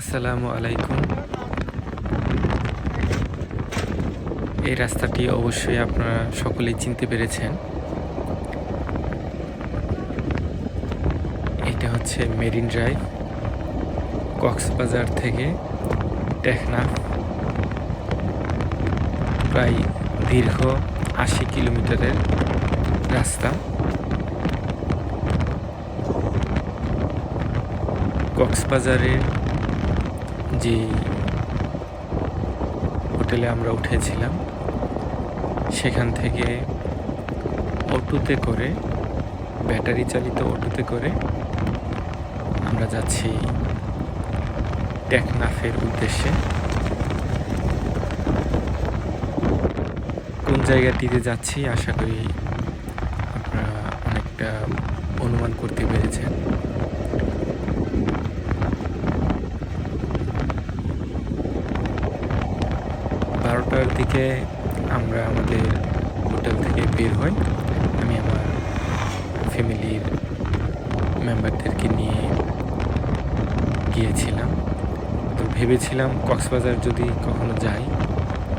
আসসালামু আলাইকুম। এই রাস্তাটি অবশ্যই আপনারা সকলেই চিনতে পেরেছেন। এটা হচ্ছে মেরিন ড্রাইভ, কক্সবাজার থেকে টেকনাফ, প্রায় দীর্ঘ আশি কিলোমিটারের রাস্তা। কক্সবাজারের যে হোটেলে আমরা উঠেছিলাম। সেখান থেকে অটোতে করে, ব্যাটারি চালিত অটোতে করে আমরা যাচ্ছি টেকনাফের উদ্দেশ্যে। কোন জায়গাটিতে যাচ্ছি আশা করি আপনারা অনেকটা অনুমান করতে পেরেছেন। বারোটার দিকে আমরা আমাদের হোটেল থেকে বের হই। আমি আমার ফ্যামিলির মেম্বারদেরকে নিয়ে গিয়েছিলাম। তো ভেবেছিলাম কক্সবাজার যদি কখনো যাই,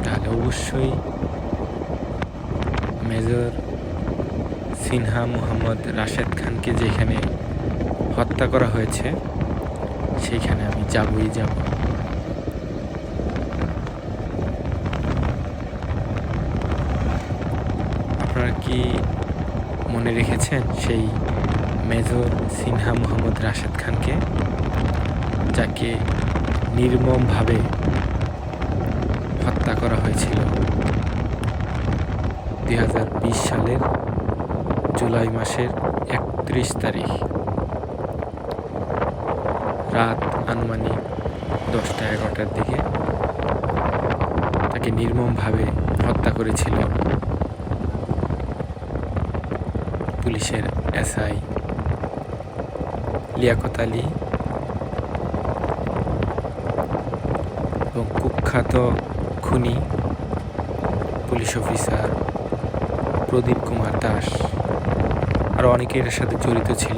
তাহলে অবশ্যই মেজর সিনহা মোহাম্মদ রাশেদ খানকে যেখানে হত্যা করা হয়েছে সেইখানে আমি যাবই যাব। আপনারা কি মনে রেখেছেন সেই মেজর সিনহা মোহাম্মদ রাশেদ খানকে, যাকে নির্মমভাবে হত্যা করা হয়েছিল দুই হাজার বিশ সালের জুলাই মাসের একত্রিশ তারিখ, রাত আনুমানিক দশটা এগারোটার দিকে তাকে নির্মমভাবে হত্যা করেছিল পুলিশের এসআই লিয়াকত আলী এবং কুখ্যাত খুনি পুলিশ অফিসার প্রদীপ কুমার দাস। আরও অনেকে এর সাথে জড়িত ছিল।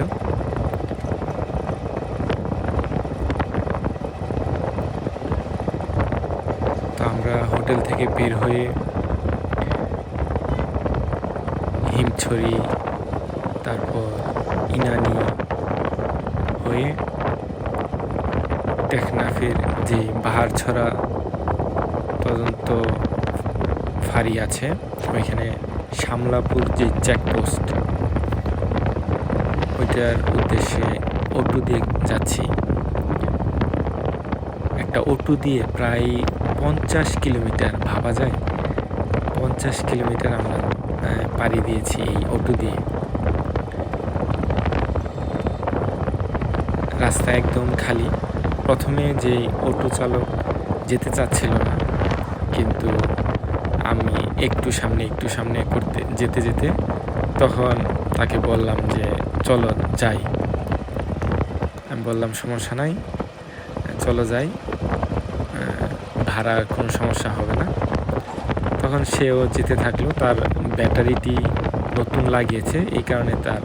তো আমরা হোটেল থেকে বের হয়ে হিমছড়ি তারপর ইনানি হয়ে টেকনাফের যে বাহারছড়া তদন্ত ফাঁড়ি আছে, ওইখানে শামলাপুর যে চেকপোস্ট ওইটার উদ্দেশ্যে অটো দিয়ে যাচ্ছি। একটা অটো দিয়ে প্রায় পঞ্চাশ কিলোমিটার, ভাবা যায়? পঞ্চাশ কিলোমিটার আমরা পাড়ি দিয়েছি এই অটো দিয়ে। রাস্তা একদম খালি। প্রথমে যে অটো চালক যেতে চাচ্ছিল না, কিন্তু আমি একটু সামনে একটু সামনে করতে, যেতে যেতে তখন তাকে বললাম যে, চলো যাই। আমি বললাম, সমস্যা নাই, চলো যাই ভাড়া কোনো সমস্যা হবে না। তখন সেও যেতে থাকল, তার ব্যাটারিটি নতুন লাগিয়েছে, এই কারণে তার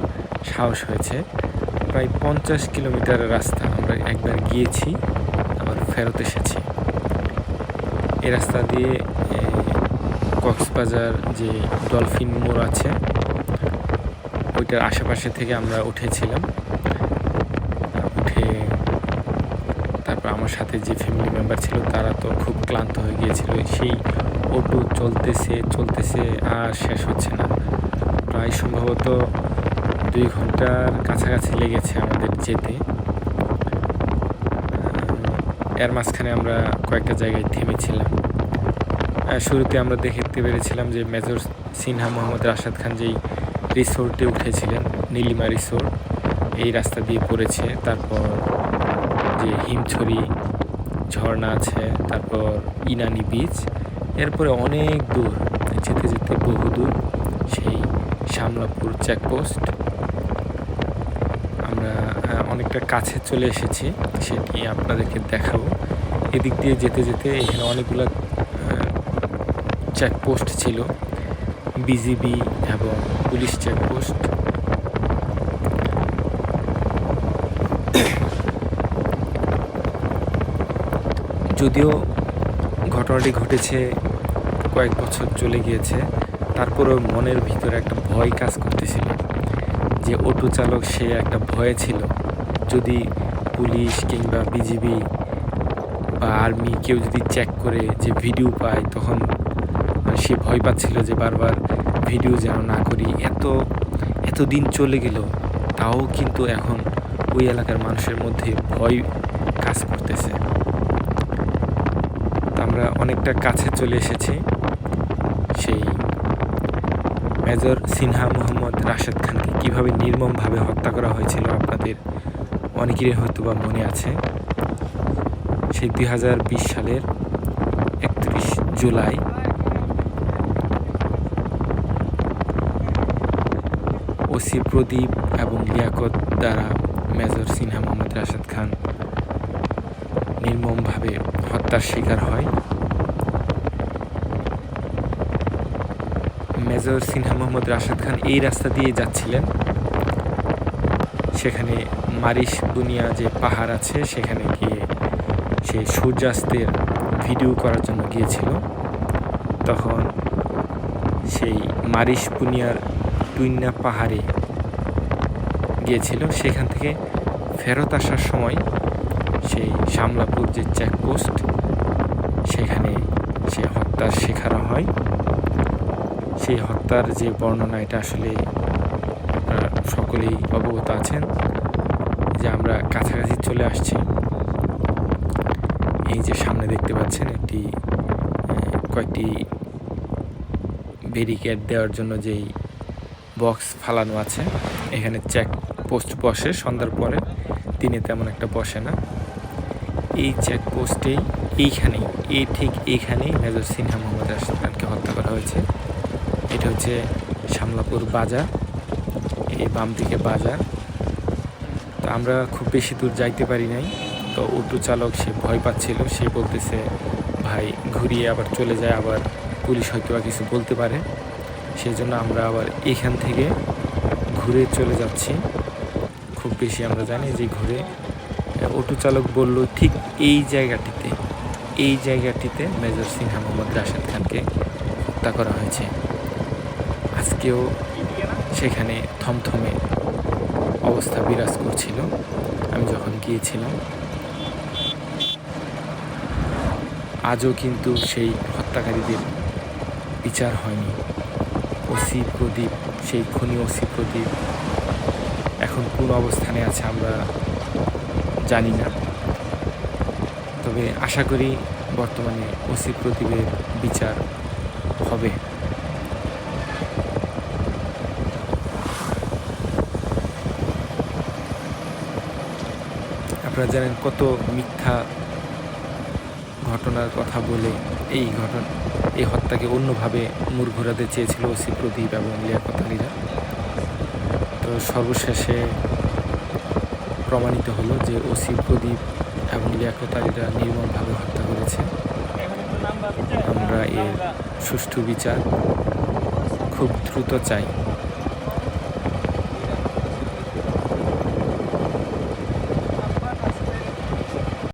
সাহস হয়েছে। প্রায় পঞ্চাশ কিলোমিটারের রাস্তা আমরা একবার গিয়েছি, আবার ফেরত এসেছি। এ রাস্তা দিয়ে কক্সবাজার যে ডলফিন মোড় আছে, ওইটার আশেপাশে থেকে আমরা উঠেছিলাম। উঠে তারপর আমার সাথে যে ফ্যামিলি মেম্বার ছিল, তারা তো খুব ক্লান্ত হয়ে গিয়েছিল। সেই অটো চলতেছে চলতেছে আর শেষ হচ্ছে না। প্রায় সম্ভবত দুই ঘণ্টার কাছাকাছি লেগেছে আমাদের যেতে। এর মাঝখানে আমরা কয়েকটা জায়গায় থেমেছিলাম। শুরুতে আমরা দেখতে পেরেছিলাম যে মেজর সিনহা মোহাম্মদ রাশাদ খান যেই রিসোর্টে উঠেছিলেন, নীলিমা রিসোর্ট, এই রাস্তা দিয়ে পড়েছে। তারপর যে হিমছড়ি ঝর্ণা আছে, তারপর ইনানি বিচ এরপরে অনেক দূর, যেতে যেতে বহু দূর সেই শামলাপুর চেকপোস্ট আমরা অনেকটা কাছে চলে এসেছি। সেটি আপনাদেরকে দেখাবো। এদিক দিয়ে যেতে যেতে এখানে অনেকগুলো চেকপোস্ট ছিল। বিজিবি এবং পুলিশ চেকপোস্ট যদিও ঘটনাটি ঘটেছে কয়েক বছর চলে গিয়েছে, তারপরেও মনের ভিতরে একটা ভয় কাজ করতেছিল। যে অটো চালক সে একটা ভয়ে ছিল। যদি পুলিশ কিংবা বিজিবি বা আর্মি কেউ যদি চেক করে যে ভিডিও পায়, তখন সে ভয় পাচ্ছিল যে বারবার ভিডিও যেন না করি। এত এত দিন চলে গেল, তাও কিন্তু এখন ওই এলাকার মানুষের মধ্যে ভয় কাজ করতেছে। আমরা অনেকটা কাছে চলে এসেছি। সেই মেজর সিনহা মোহাম্মদ রাশেদ খানকে কীভাবে নির্মমভাবে হত্যা করা হয়েছিল আপনাদের অনেকেরই হয়তো বা মনে আছে, সেই দুই হাজার বিশ সালের একত্রিশ জুলাই। ওসি প্রদীপ এবং লিয়াকত দ্বারা মেজর সিনহা মোহাম্মদ রাশেদ খান নির্মমভাবে হত্যার শিকার হয়। মেজর সিনহা মোহাম্মদ রাশেদ খান এই রাস্তা দিয়ে যাচ্ছিলেন। সেখানে মারিশ বুনিয়া যে পাহাড় আছে, সেখানে গিয়ে সে সূর্যাস্তের ভিডিও করার জন্য গিয়েছিল। তখন সেই মারিশ বুনিয়ার টুইন্না পাহাড়ে গিয়েছিল। সেখান থেকে ফেরত আসার সময় সেই শামলাপুর যে চেকপোস্ট, সেখানে সে হত্যার শিকার হয়। সেই হত্যার যে বর্ণনা, এটা আসলে সকলেই অবগত আছেন যে আমরা কাছাকাছি চলে আসছি। এই যে সামনে দেখতে পাচ্ছেন একটি কয়েকটি ব্যারিকেড দেওয়ার জন্য যেই বক্স ফালানো আছে, এখানে চেক পোস্ট বসে, সন্ধ্যার পরে, দিনে তেমন একটা বসে না। এই চেক পোস্টেই এইখানেই, এই ঠিক এইখানেই মেজর সিনহা মোহাম্মদ খানকে হত্যা করা হয়েছে। হচ্ছে শামলাপুর বাজার, এই বাম দিকে বাজার। তো আমরা খুব বেশি দূর যাইতে পারি নাই। তো অটো চালক সে ভয় পাচ্ছিল, সে বলতেছে, ভাই, ঘুরিয়ে আবার চলে যায়, আবার পুলিশ হয়তো বা কিছু বলতে পারে। সেই জন্য আমরা আবার এখান থেকে ঘুরে চলে যাচ্ছি। খুব বেশি আমরা জানি যে ঘুরে, অটো চালক বলল, ঠিক এই জায়গাটিতে এই জায়গাটিতে মেজর সিনহা মোহাম্মদ রাশেদ খানকে হত্যা করা হয়েছে। আজকেও সেখানে থমথমে অবস্থা বিরাজ করছিল। আমি যখন গিয়েছিলাম, আজও কিন্তু সেই হত্যাকারীদের বিচার হয়নি। ওসি প্রদীপ, সেই খনি ওসি প্রদীপ এখন কোন অবস্থানে আছে আমরা জানি না। তবে আশা করি বর্তমানে ওসি প্রদীপের বিচার হবে। আপনারা জানেন কত মিথ্যা ঘটনার কথা বলে এই ঘটনা, এই হত্যাকে অন্যভাবে মুড় ঘোরাতে চেয়েছিল ওসি প্রদীপ এবং লিয়াকত তো সর্বশেষে প্রমাণিত হলো যে ওসি প্রদীপ এবং লিয়াকত আলীরা নির্মমভাবে হত্যা করেছে। আমরা এর সুষ্ঠু বিচার খুব দ্রুত চাই।